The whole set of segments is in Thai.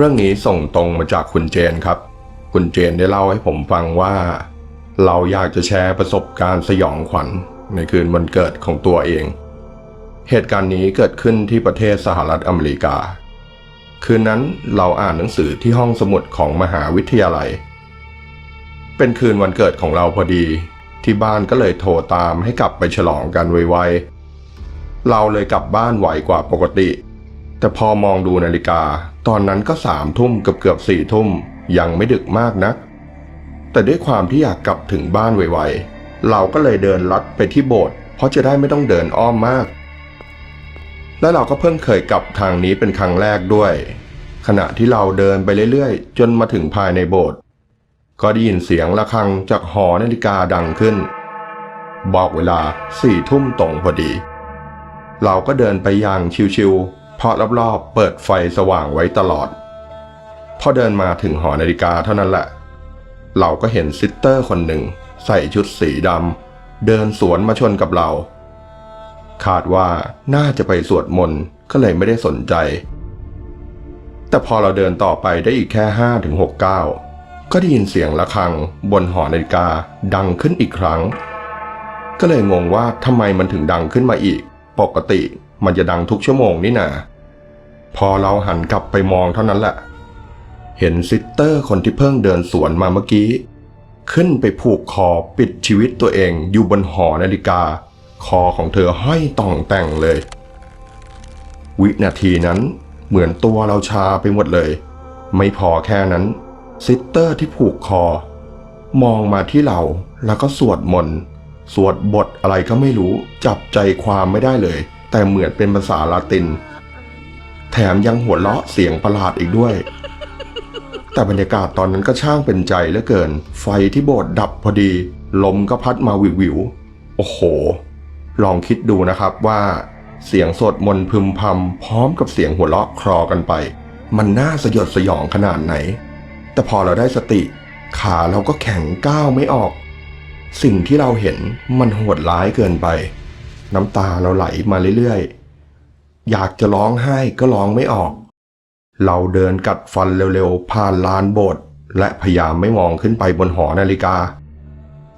เรื่องนี้ส่งตรงมาจากคุณเจนครับ คุณเจนได้เล่าให้ผมฟังว่า เราอยากจะแชร์ประสบการณ์สยองขวัญในคืนวันเกิดของตัวเอง เหตุการณ์นี้เกิดขึ้นที่ประเทศสหรัฐอเมริกา คืนนั้นเราอ่านหนังสือที่ห้องสมุดของมหาวิทยาลัย เป็นคืนวันเกิดของเราพอดีที่บ้านก็เลยโทรตามให้กลับไปฉลองกันไวๆเราเลยกลับบ้านไหวกว่าปกติ แต่พอมองดูนาฬิกา ตอนนั้นก็สามทุ่มเกือบเกือบสี่ทุ่ม ยังไม่ดึกมากนัก แต่ด้วยความที่อยากกลับถึงบ้านไวๆ เราก็เลยเดินลัดไปที่โบสถ์เพราะจะได้ไม่ต้องเดินอ้อมมาก และเราก็เพิ่งเคยกลับทางนี้เป็นครั้งแรกด้วย ขณะที่เราเดินไปเรื่อยๆ จนมาถึงภายในโบสถ์ก็ได้ยินเสียงะระฆังจากหอนาฬิกาดังขึ้น บอกเวลาสี่ทุ่มตรงพอดี เราก็เดินไปอย่างชิวๆ เพราะรอบๆเปิดไฟสว่างไว้ตลอด พอเดินมาถึงหอนาฬิกาเท่านั้นแหละ เราก็เห็นซิสเตอร์คนหนึ่ง ใส่ชุดสีดำเดินสวนมาชนกับเรา คาดว่าน่าจะไปสวดมนต์ก็เลยไม่ได้สนใจ แต่พอเราเดินต่อไปได้อีกแค่ห้าถึงหกก้าวก็ได้ยินเสียงะระฆังบนหอนาฬิกาดังขึ้นอีกครั้ง ก็เลยงงว่าทำไมมันถึงดังขึ้นมาอีก ปกติ มันจะดังทุกชั่วโมงนี่นาพอเราหันกลับไปมองเท่านั้นแหละ เห็นซิสเตอร์คนที่เพิ่งเดินสวนมาเมื่อกี้ ขึ้นไปผูกคอปิดชีวิตตัวเองอยู่บนหอนาฬิกา คอของเธอห้อยต่องแต่งเลย วินาทีนั้นเหมือนตัวเราชาไปหมดเลย ไม่พอแค่นั้น ซิสเตอร์ที่ผูกคอ มองมาที่เราแล้วก็สวดมนต์สวดบทอะไรก็ไม่รู้จับใจความไม่ได้เลย แต่เหมือนเป็นภาษาลาติน แถมยังหัวเราะเสียงประหลาดอีกด้วย แต่บรรยากาศตอนนั้นก็ช่างเป็นใจเหลือเกิน ไฟที่โบสถ์ดับพอดี ลมก็พัดมาวิววิวโอ้โห ลองคิดดูนะครับว่าเสียงสดมนพึมพำพร้อมกับเสียงหัวเราะคลอกันไป มันน่าสยดสยองขนาดไหน แต่พอเราได้สติ ขาเราก็แข็งก้าวไม่ออก สิ่งที่เราเห็นมันโหดร้ายเกินไป น้ำตาเราไหลมาเรื่อยๆ อยากจะร้องไห้ก็ร้องไม่ออก เราเดินกัดฟันเร็วๆ ผ่านลานโบสถ์และพยายามไม่มองขึ้นไปบนหอนาฬิกา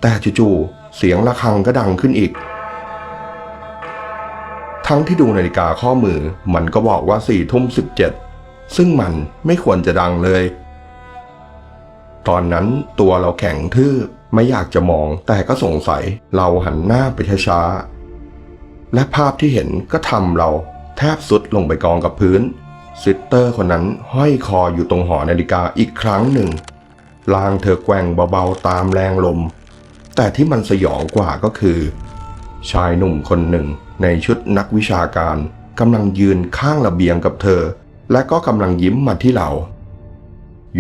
แต่จู่ๆเสียงะระฆังก็ดังขึ้นอีก ทั้งที่ดูนาฬิกาข้อมือมันก็บอกว่าสี่ทุ่มสิบเจ็ดซึ่งมันไม่ควรจะดังเลย ตอนนั้นตัวเราแข็งทื่อไม่อยากจะมองแต่ก็สงสัยเราหันหน้าไปช้าๆ และภาพที่เห็นก็ทำเราแทบสุดลงไปกองกับพื้น ซิสเตอร์คนนั้นห้อยคออยู่ตรงหอนาฬิกาอีกครั้งหนึ่งลางเธอแกว่งเบาๆตามแรงลม แต่ที่มันสยองกว่าก็คือ ชายหนุ่มคนหนึ่งในชุดนักวิชาการกำลังยืนข้างระเบียงกับเธอ และก็กำลังยิ้มมาที่เรา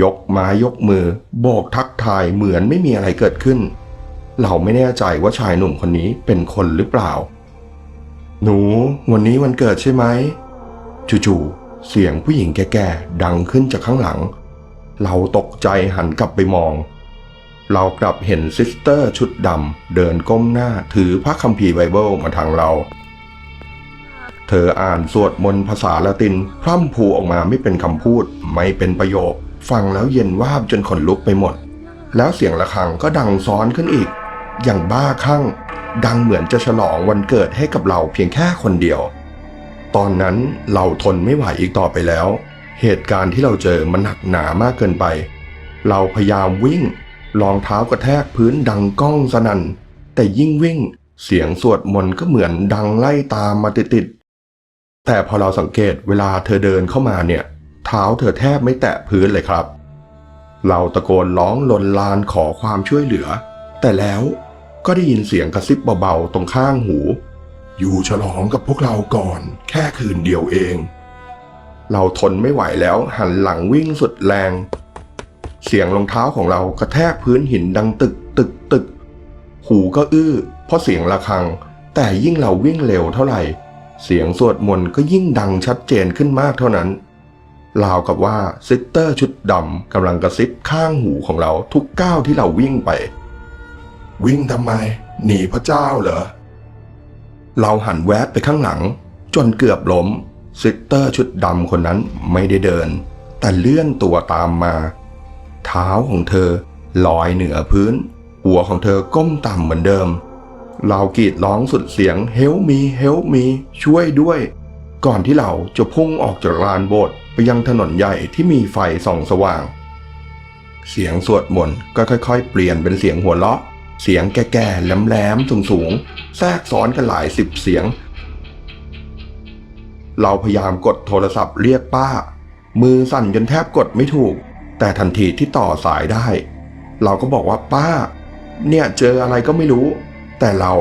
ยกไม้ยกมือ โบกทักทายเหมือนไม่มีอะไรเกิดขึ้น เราไม่แน่ใจว่าชายหนุ่มคนนี้เป็นคนหรือเปล่า หนูวันนี้วันเกิดใช่ไหมจู่ๆเสียงผู้หญิงแก่ๆดังขึ้นจากข้างหลัง เราตกใจหันกลับไปมอง เรากลับเห็นซิสเตอร์ชุดดำเดินก้มหน้าถือพระคัมภีร์ไบเบิลมาทางเรา เธออ่านสวดมนต์ภาษาละติน พร่ำพูออกมาไม่เป็นคำพูด ไม่เป็นประโยค ฟังแล้วเย็นวาบจนขนลุกไปหมด แล้วเสียงะระฆังก็ดังซ้อนขึ้นอีก อย่างบ้าคลั่ง ดังเหมือนจะฉลองวันเกิดให้กับเราเพียงแค่คนเดียว ตอนนั้นเราทนไม่ไหวอีกต่อไปแล้ว เหตุการณ์ที่เราเจอมันหนักหนามากเกินไป เราพยายามวิ่งรองเท้ากระแทกพื้นดังก้องสนัน่น แต่ยิ่งวิ่งเสียงสวดมนต์ก็เหมือนดังไล่ตามมาติดๆ แต่พอเราสังเกตเวลาเธอเดินเข้ามาเนี่ย เท้าเธอแทบไม่แตะพื้นเลยครับ เราตะโกนร้องลนลานขอความช่วยเหลือ แต่แล้ว ก็ได้ยินเสียงกระซิบเบาๆตรงข้างหู อยู่ฉลองกับพวกเราก่อน แค่คืนเดียวเอง เราทนไม่ไหวแล้วหันหลังวิ่งสุดแรง เสียงรองเท้าของเรากระแทกพื้นหินดังตึกตึกตึก หูก็อื้อ เพราะเสียงะระฆัง แต่ยิ่งเราวิ่งเร็วเท่าไหร่ เสียงสวดมนต์ก็ยิ่งดังชัดเจนขึ้นมากเท่านั้นราวกับว่าซิสเตอร์ชุดดำกำลังกระซิบข้างหูของเราทุกก้าวที่เราวิ่งไป วิ่งทำไม หนีพระเจ้าเหรอ เราหันแวบไปข้างหลัง จนเกือบล้มซิสเตอร์ชุดดำคนนั้นไม่ได้เดิน แต่เลื่อนตัวตามมา เท้าของเธอลอยเหนือพื้น หัวของเธอก้มต่ำเหมือนเดิม เรากรีดร้องสุดเสียงเฮลมีเฮลมีช่วยด้วย ก่อนที่เราจะพุ่งออกจากลานโบสถ์ไปยังถนนใหญ่ที่มีไฟส่องสว่าง เสียงสวดมนต์ก็ค่อย ๆ เปลี่ยนเป็นเสียงหัวเราะ เสียงแก่ๆแหลมๆสูงๆแทรกซ้อนกันหลายสิบเสียง เราพยายามกดโทรศัพท์เรียกป้า มือสั่นจนแทบกดไม่ถูก แต่ทันทีที่ต่อสายได้ เราก็บอกว่าป้า เนี่ยเจออะไรก็ไม่รู้ แต่เรา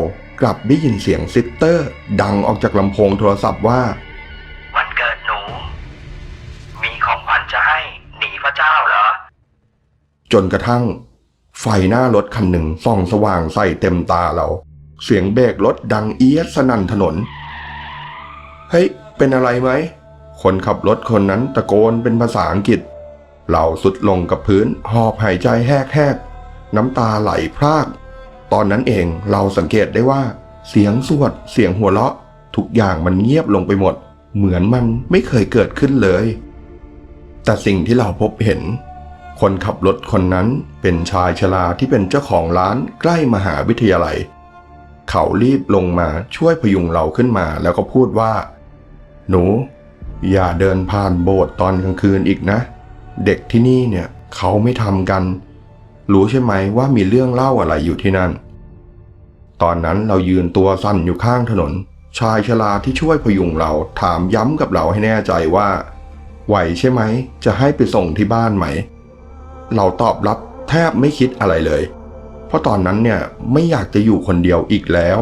กลับได้ยินเสียงซิสเตอร์ ดังออกจากลำโพงโทรศัพท์ว่าวันเกิดหนู มีของขวัญจะให้หนีพระเจ้าเหรอจนกระทั่ง ไฟหน้ารถคันหนึ่งส่องสว่างใส่เต็มตาเรา เสียงเบรกรถดังเอียดสนั่นถนน เฮ้ย เป็นอะไรไหม คนขับรถคนนั้นตะโกนเป็นภาษาอังกฤษ เราสุดลงกับพื้นหอบหายใจแหกๆ น้ำตาไหลพราก ตอนนั้นเองเราสังเกตได้ว่า เสียงสวด เสียงหัวเราะ ทุกอย่างมันเงียบลงไปหมด เหมือนมันไม่เคยเกิดขึ้นเลย แต่สิ่งที่เราพบเห็น คนขับรถคนนั้นเป็นชายชราที่เป็นเจ้าของร้านใกล้มหาวิทยาลัย เขารีบลงมาช่วยพยุงเราขึ้นมาแล้วก็พูดว่า หนู อย่าเดินผ่านโบสถ์ตอนกลางคืนอีกนะ เด็กที่นี่เนี่ยเขาไม่ทำกัน รู้ใช่ไหมว่ามีเรื่องเล่าอะไรอยู่ที่นั่น ตอนนั้นเรายืนตัวสั่นอยู่ข้างถนน ชายชราที่ช่วยพยุงเราถามย้ำกับเราให้แน่ใจว่า ไหวใช่ไหม จะให้ไปส่งที่บ้านไหม เราตอบรับแทบไม่คิดอะไรเลย เพราะตอนนั้นเนี่ยไม่อยากจะอยู่คนเดียวอีกแล้ว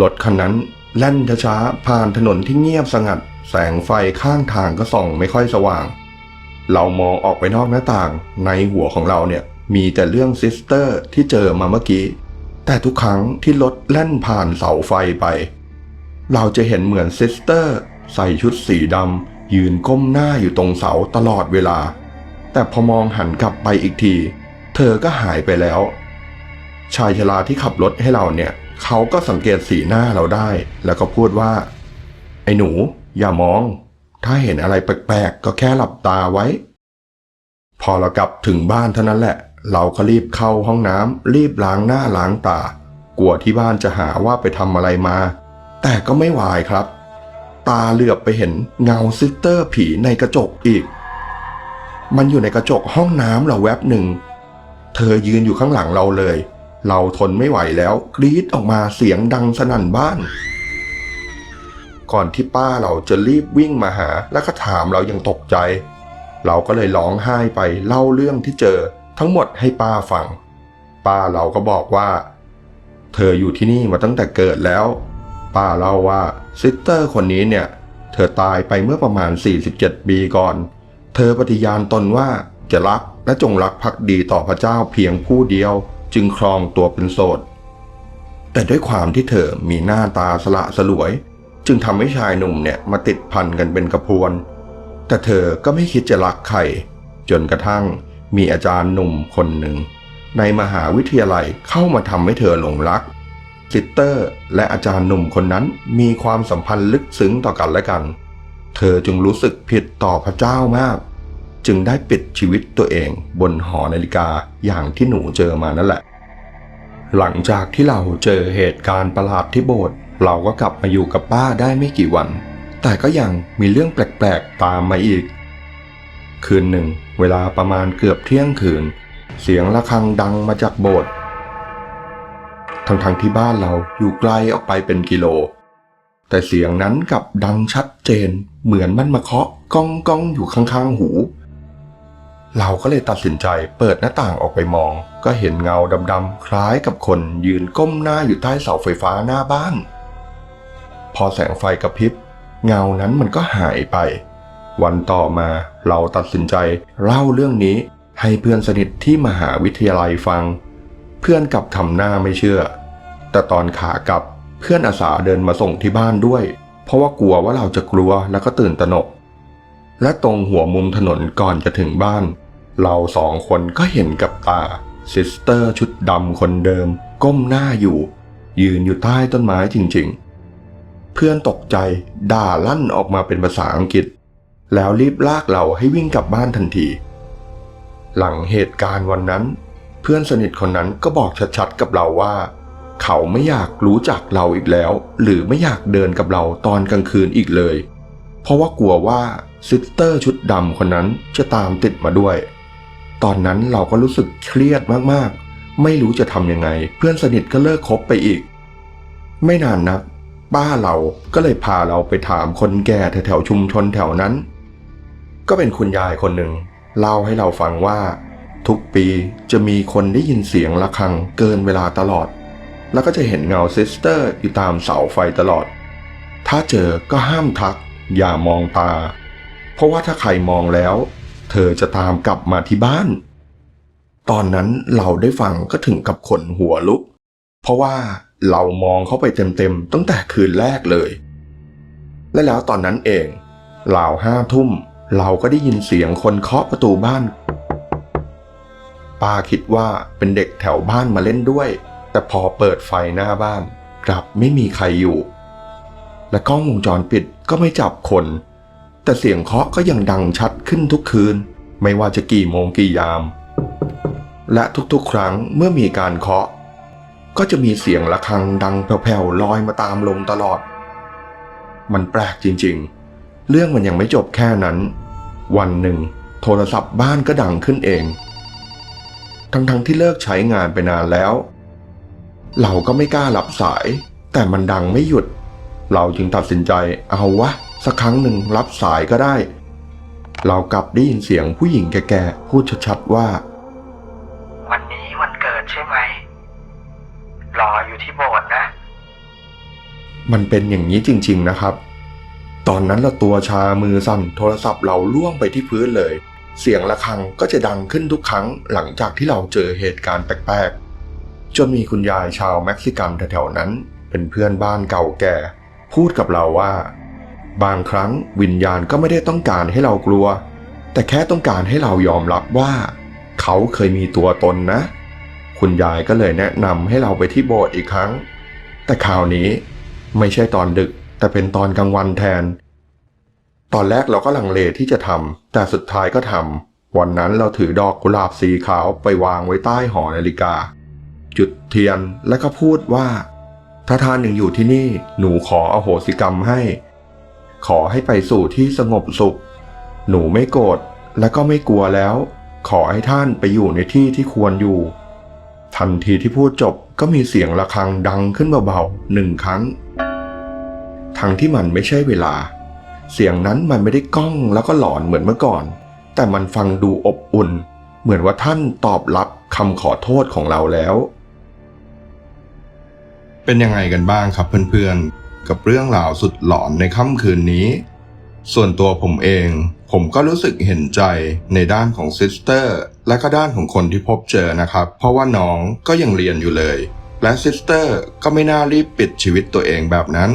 รถคันนั้นแล่นช้าๆผ่านถนนที่เงียบสงัด แสงไฟข้างทางก็ส่องไม่ค่อยสว่าง เรามองออกไปนอกหน้าต่างในหัวของเราเนี่ยมีแต่เรื่องซิสเตอร์ที่เจอมาเมื่อกี้ แต่ทุกครั้งที่รถแล่นผ่านเสาไฟไป เราจะเห็นเหมือนซิสเตอร์ใส่ชุดสีดำยืนก้มหน้าอยู่ตรงเสาตลอดเวลา แต่พอมองหันกลับไปอีกที เธอก็หายไปแล้ว ชายชราที่ขับรถให้เราเนี่ย เขาก็สังเกตสีหน้าเราได้ แล้วก็พูดว่า ไอ้หนู อย่ามอง ถ้าเห็นอะไรแปลกๆ ก็แค่หลับตาไว้ พอเรากลับถึงบ้านเท่านั้นแหละ เราก็รีบเข้าห้องน้ำรีบล้างหน้าล้างตา กลัวที่บ้านจะหาว่าไปทำอะไรมา แต่ก็ไม่วายครับ ตาเหลือบไปเห็นเงาซิสเตอร์ผีในกระจกอีก มันอยู่ในกระจกห้องน้ำเราแวบหนึ่ง เธอยืนอยู่ข้างหลังเราเลย เราทนไม่ไหวแล้วกรีดออกมาเสียงดังสนั่นบ้าน ก่อนที่ป้าเราจะรีบวิ่งมาหาแล้วก็ถามเรายังตกใจ เราก็เลยร้องไห้ไปเล่าเรื่องที่เจอทั้งหมดให้ป้าฟัง ป้าเราก็บอกว่า เธออยู่ที่นี่มาตั้งแต่เกิดแล้ว ป้าเล่าว่าซิสเตอร์คนนี้เนี่ย เธอตายไปเมื่อประมาณ 47 ปีก่อน เธอปฏิญาณตนว่าจะรักและจงรักภักดีต่อพระเจ้าเพียงผู้เดียวจึงครองตัวเป็นโสด แต่ด้วยความที่เธอมีหน้าตาสละสลวย จึงทำให้ชายหนุ่มเนี่ยมาติดพันกันเป็นกระพวน แต่เธอก็ไม่คิดจะรักใครจนกระทั่งมีอาจารย์หนุ่มคนหนึ่ง ในมหาวิทยาลัยเข้ามาทำให้เธอหลงรักซิสเตอร์ และอาจารย์หนุ่มคนนั้นมีความสัมพันธ์ลึกซึ้งต่อกันและกัน เธอจึงรู้สึกผิดต่อพระเจ้ามาก จึงได้ปิดชีวิตตัวเองบนหอนาฬิกาอย่างที่หนูเจอมานั่นแหละ หลังจากที่เราเจอเหตุการณ์ประหลาดที่โบสถ์เราก็กลับมาอยู่กับป้าได้ไม่กี่วัน แต่ก็ยังมีเรื่องแปลกๆตามมาอีก คืนหนึ่ง เวลาประมาณเกือบเที่ยงคืน เสียงะระฆังดังมาจากโบสถ์ทั้งๆที่บ้านเราอยู่ไกลออกไปเป็นกิโล แต่เสียงนั้นกับดังชัดเจน เหมือนมันมาเคาะก้องก้องอยู่ข้างๆหู เราก็เลยตัดสินใจเปิดหน้าต่างออกไปมอง ก็เห็นเงาดำๆคล้ายกับคนยืนก้มหน้าอยู่ใต้เสาไฟฟ้าหน้าบ้าน พอแสงไฟกระพริบ เงานั้นมันก็หายไป วันต่อมาเราตัดสินใจเล่าเรื่องนี้ให้เพื่อนสนิทที่มหาวิทยาลัยฟัง เพื่อนกลับทำหน้าไม่เชื่อ แต่ตอนขากลับ เพื่อนอาสาเดินมาส่งที่บ้านด้วย เพราะว่ากลัวว่าเราจะกลัวแล้วก็ตื่นตระหนก และตรงหัวมุมถนนก่อนจะถึงบ้าน เราสองคนก็เห็นกับตาซิสเตอร์ชุดดำคนเดิม ก้มหน้าอยู่ ยืนอยู่ใต้ต้นไม้จริงๆ เพื่อนตกใจด่าลั่นออกมาเป็นภาษาอังกฤษ แล้วรีบลากเราให้วิ่งกลับบ้านทันที หลังเหตุการณ์วันนั้น เพื่อนสนิทคนนั้นก็บอกชัดๆกับเราว่า เขาไม่อยากรู้จักเราอีกแล้ว หรือไม่อยากเดินกับเราตอนกลางคืนอีกเลย เพราะว่ากลัวว่าซิสเตอร์ชุดดำคนนั้นจะตามติดมาด้วย ตอนนั้นเราก็รู้สึกเครียดมากๆ ไม่รู้จะทำยังไง เพื่อนสนิทก็เลิกคบไปอีก ไม่นานนัก ป้าเราก็เลยพาเราไปถามคนแก่แถวๆชุมชนแถวนั้น ก็เป็นคุณยายคนหนึ่งเล่าให้เราฟังว่า ทุกปีจะมีคนได้ยินเสียงะระฆังเกินเวลาตลอด แล้วก็จะเห็นเงาซิสเตอร์อยู่ตามเสาไฟตลอด ถ้าเจอก็ห้ามทัก อย่ามองตา เพราะว่าถ้าใครมองแล้ว เธอจะตามกลับมาที่บ้าน ตอนนั้นเราได้ฟังก็ถึงกับขนหัวลุก เพราะว่าเรามองเข้าไปเต็มๆตั้งแต่คืนแรกเลย และแล้วตอนนั้นเองราวห้าทุ่ม เราก็ได้ยินเสียงคนเคาะประตูบ้านป้าคิดว่าเป็นเด็กแถวบ้านมาเล่นด้วย แต่พอเปิดไฟหน้าบ้าน กลับไม่มีใครอยู่ และกล้องวงจรปิดก็ไม่จับคน แต่เสียงเคาะก็ยังดังชัดขึ้นทุกคืน ไม่ว่าจะกี่โมงกี่ยาม และทุกๆ ครั้งเมื่อมีการเคาะ ก็จะมีเสียงะระฆังดังแผ่วๆลอยมาตามลมตลอด มันแปลกจริงๆ เรื่องมันยังไม่จบแค่นั้น วันหนึ่ง โทรศัพท์บ้านก็ดังขึ้นเอง ทั้งๆที่เลิกใช้งานไปนานแล้ว เราก็ไม่กล้ารับสาย แต่มันดังไม่หยุด เราจึงตัดสินใจเอาวะ สักครั้งหนึ่งรับสายก็ได้ เรากลับได้ยินเสียงผู้หญิงแก่ๆพูดชัดๆว่า วันนี้วันเกิดใช่ไหมรออยู่ที่โบสถ์นะ มันเป็นอย่างนี้จริงๆนะครับ ตอนนั้นเราตัวชามือสั่นโทรศัพท์เราล่วงไปที่พื้นเลย เสียงะระฆังก็จะดังขึ้นทุกครั้งหลังจากที่เราเจอเหตุการณ์แปลกๆ จนมีคุณยายชาวเม็กซิกันแถวๆนั้น เป็นเพื่อนบ้านเก่าแก่ พูดกับเราว่า บางครั้งวิญญาณก็ไม่ได้ต้องการให้เรากลัว แต่แค่ต้องการให้เรายอมรับว่า เขาเคยมีตัวตนนะ คุณยายก็เลยแนะนำให้เราไปที่โบสถ์อีกครั้ง แต่คราวนี้ไม่ใช่ตอนดึก แต่เป็นตอนกลางวันแทน ตอนแรกเราก็ลังเลที่จะทำแต่สุดท้ายก็ทำวันนั้นเราถือดอกกุหลาบสีขาวไปวางไว้ใต้หอนาฬิกา จุดเทียนและก็พูดว่า ถ้าท่านยังอยู่ที่นี่หนูขออโหสิกรรมให้ ขอให้ไปสู่ที่สงบสุข หนูไม่โกรธและก็ไม่กลัวแล้ว ขอให้ท่านไปอยู่ในที่ที่ควรอยู่ ทันทีที่พูดจบก็มีเสียงะระฆังดังขึ้นเบาๆหนึ่งครั้ง ทั้งที่มันไม่ใช่เวลา เสียงนั้นมันไม่ได้ก้องแล้วก็หลอนเหมือนเมื่อก่อน แต่มันฟังดูอบอุ่น เหมือนว่าท่านตอบรับคำขอโทษของเราแล้ว เป็นยังไงกันบ้างครับเพื่อนๆ กับเรื่องราวสุดหลอนในค่ำคืนนี้ ส่วนตัวผมเอง ผมก็รู้สึกเห็นใจในด้านของซิสเตอร์และก็ด้านของคนที่พบเจอนะครับ เพราะว่าน้องก็ยังเรียนอยู่เลย และซิสเตอร์ก็ไม่น่ารีบปิดชีวิตตัวเองแบบนั้น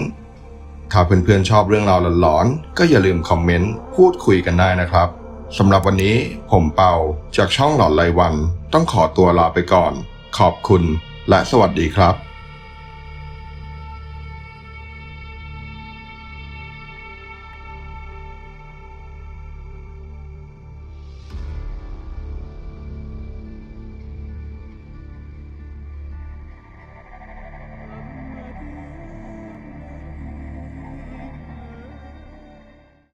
ถ้าเพื่อนๆชอบเรื่องราวหลอนๆก็อย่าลืมคอมเมนต์พูดคุยกันได้นะครับสำหรับวันนี้ผมเปาจากช่องหลอนรายวัน ต้องขอตัวลาไปก่อน ขอบคุณและสวัสดีครับ